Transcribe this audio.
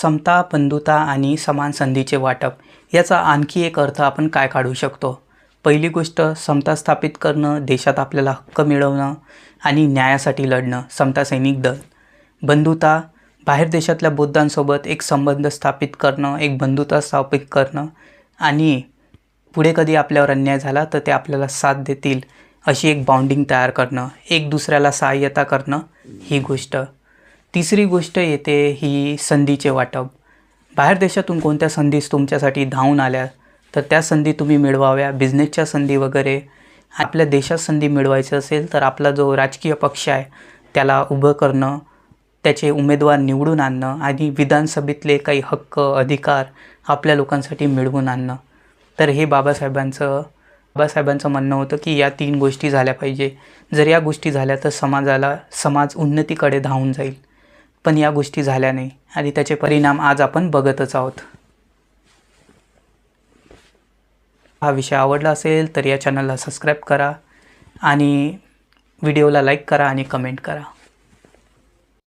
समता बंधुता आणि समान संधीचे वाटप. याचा आणखी एक अर्थ आपण काय काढू शकतो? पहिली गोष्ट समता स्थापित करणं देशात आपल्याला हक्क मिळवणं आणि न्यायासाठी लढणं समता सैनिक दल. बंधुता बाहेर देशातल्या बौद्धांसोबत एक संबंध स्थापित करणं एक बंधुता स्थापित करणं आणि पुढे कधी आपल्यावर अन्याय झाला तर ते आपल्याला साथ देतील अशी एक बाउंडिंग तयार करणं एक दुसऱ्याला सहाय्यता करणं ही गोष्ट. तिसरी गोष्ट येते ही संधीचे वाटप. बाहेर देशातून कोणत्या संधीच तुमच्यासाठी धावून आल्या तर त्या संधी तुम्ही मिळवाव्या बिझनेसच्या संधी वगैरे. आपल्या देशात संधी मिळवायचं असेल तर आपला जो राजकीय पक्ष आहे त्याला उभं करणं त्याचे उमेदवार निवडून आणणं आणि विधानसभेतले काही हक्क अधिकार आपल्या लोकांसाठी मिळवून आणणं. तर हे बाबासाहेबांचं बाबासाहेबांचं म्हणणं होतं की या तीन गोष्टी झाल्या पाहिजे. जर या गोष्टी झाल्या तर समाजाला समाज उन्नतीकडे धावून जाईल. पण या गोष्टी झाल्या नाही आणि त्याचे परिणाम आज आपण बघतच आहोत. हा विषय आवडला असेल तर या चॅनलला सबस्क्राईब करा आणि व्हिडिओला लाईक करा आणि कमेंट करा.